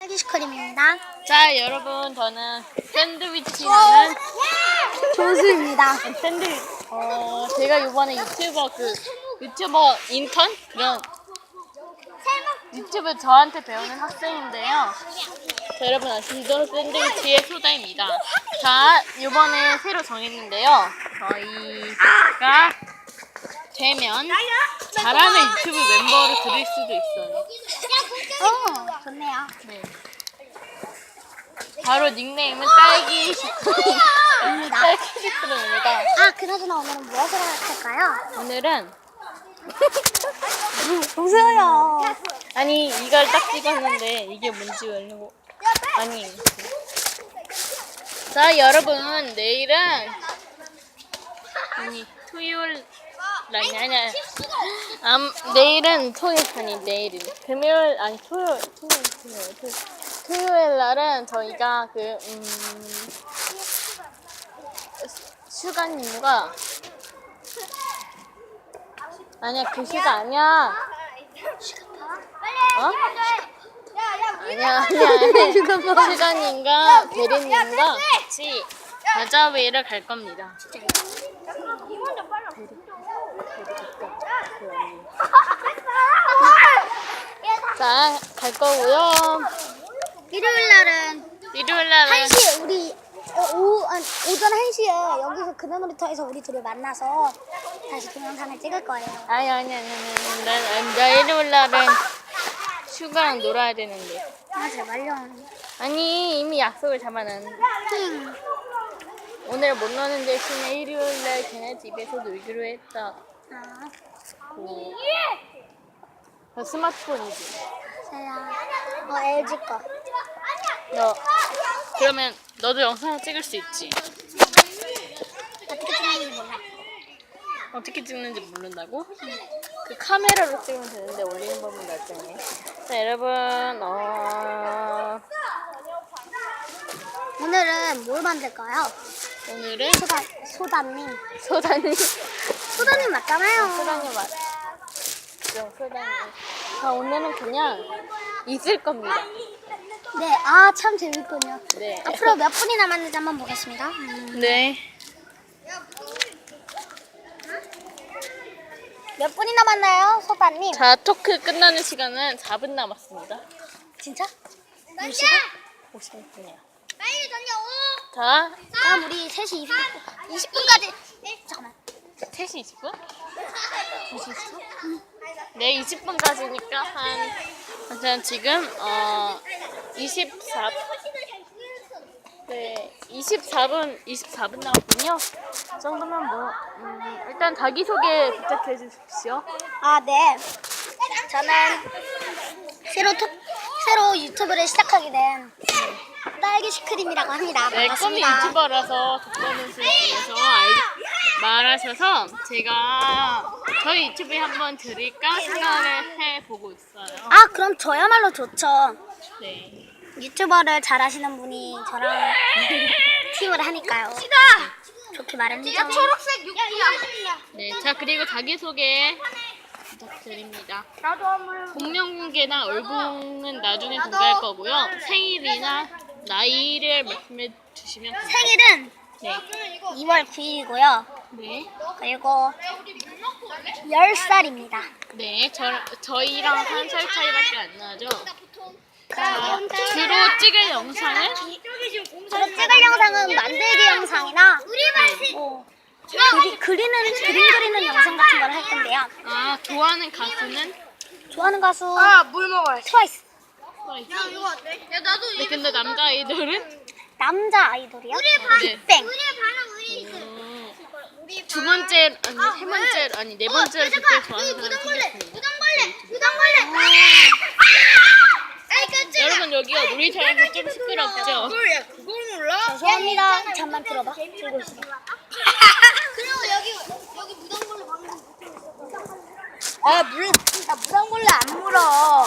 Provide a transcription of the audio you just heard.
딸기슈크림입니다. 자 여러분 저는 샌드위치라는 조수입니다. 샌드위치 어 제가 이번에 유튜버 그 유튜버 인턴 그런 유튜브 저한테 배우는 학생인데요. 자, 여러분 아시죠? 샌드위치의 소다입니다. 자 이번에 새로 정했는데요. 저희가 되면 잘하는 유튜브 멤버를 그릴 수도 있어요. 어, 좋네요. 네. 바로 닉네임은 딸기 슈크림. 입니다. 딸기 슈크림입니다. 아, 그나저나 오늘은 무엇을 할까요? 오늘은 보세요. 아니 이걸 딱 찍었는데 이게 뭔지 모르고 아니 자 여러분 내일은 아니 토요일 아니 아니 아니 암 내일은 토요일 아니 내일은. 금요일 아니 토요일 토요일 토요일 토요일, 토요일 날은 저희가 그음 슈가님과 아니야 그 슈가 아니야. 어? 아니야, 아니야, 아니야. 시간님과 대리님과 같이 바자회를 갈 겁니다. 자, 갈 거고요. 일요일 날은 일요일 날은 1시에 우리 어, 오후, 아니, 오전 1시에 여기서 그늘놀이터에서 우리 둘이 만나서 다시 동영상을 찍을 거예요. 아니 아니 아니 아니 나, 나 일요일 날은 슈가랑 놀아야 되는데. 아, 제발요. 아니 이미 약속을 잡아놨는데 응. 오늘 못 노는 대신에 일요일 날 걔네 집에서 놀기로 했다. 아, 고. 그 스마트폰이지. 제가 어, LG 거. 너 그러면 너도 영상을 찍을 수 있지. 어떻게 찍는지 몰라. 어떻게 찍는지 모른다고? 그 카메라로 찍으면 되는데 올리는 법은 나중에. 자 여러분 어, 오늘은 뭘 만들 까요? 오늘은 소다, 소다님. 소다님 소다님 맞잖아요. 소다님 맞. 죠 소다님. 자 오늘은 그냥 있을 겁니다. 네, 아, 참 재밌군요. 네. 앞으로 몇 분이 남았는지 한번 보겠습니다. 음, 네. 몇 분이 남았나요, 소다님? 자 토크 끝나는 시간은 4분 남았습니다. 진짜? 몇 시간? 50분이요. 빨리 던져. 자 그럼 우리 3시 20분, 20분까지. 잠깐만. 3시 20분? 2시 20분? 네, 20분까지니까 한, 한 지금, 어, 24, 네, 24분, 24분 나왔군요. 이 정도면 뭐, 음, 일단 자기소개 부탁해 주십시오. 아, 네. 저는 새로 톡, 새로 유튜브를 시작하게 된 딸기 슈크림이라고 합니다. 네, 꿈이 반갑습니다. 유튜버라서 수에서 말하셔서 제가 저희 유튜브에 한번 들을까 생각을 해보고 있어요. 아, 그럼 저야말로 좋죠. 네. 유튜버를 잘 하시는 분이 저랑 팀을 하니까요. 좋게 말합니다. 초록색 육이야. 네, 자 그리고 자기소개 부탁드립니다. 나도 한번. 본명 공개나 얼굴은 나중에 공개할 거고요. 생일이나 나이를 말씀해 주시면 됩니다. 생일은 네. 2월 9일이고요. 네. 그리고 10살입니다. 네, 저, 저희랑 한 살 차이밖에 안 나죠. 자, 그 주로 찍을 영상은 주로 찍을 영상은 만들기 영상이나 뭐 그리, 그리는 그림 그리는 영상 같은 걸 할 건데요. 아 좋아하는 가수는 좋아하는 가수 아 물 먹어야지. 트와이스. 트와이스. 이거? 야 나도 네, 근데 남자 아이돌은 남자 아이돌이요? 네. 빅뱅. 반응 우리 음, 두 번째 아니 세 번째 아니 네 번째로 그때 좋아하는 사람 생겼습니다. 무당벌레 무당벌레. 아이 깜짝이야. 여러분 여기가 놀이터라서 좀 시끄럽죠? 그걸 그걸 몰라? 죄송합니다. 잠만 들어봐. 들고 있어. 그리고 여기 여기 무당벌레 방금 아 물, 나 무당벌레 안 물어.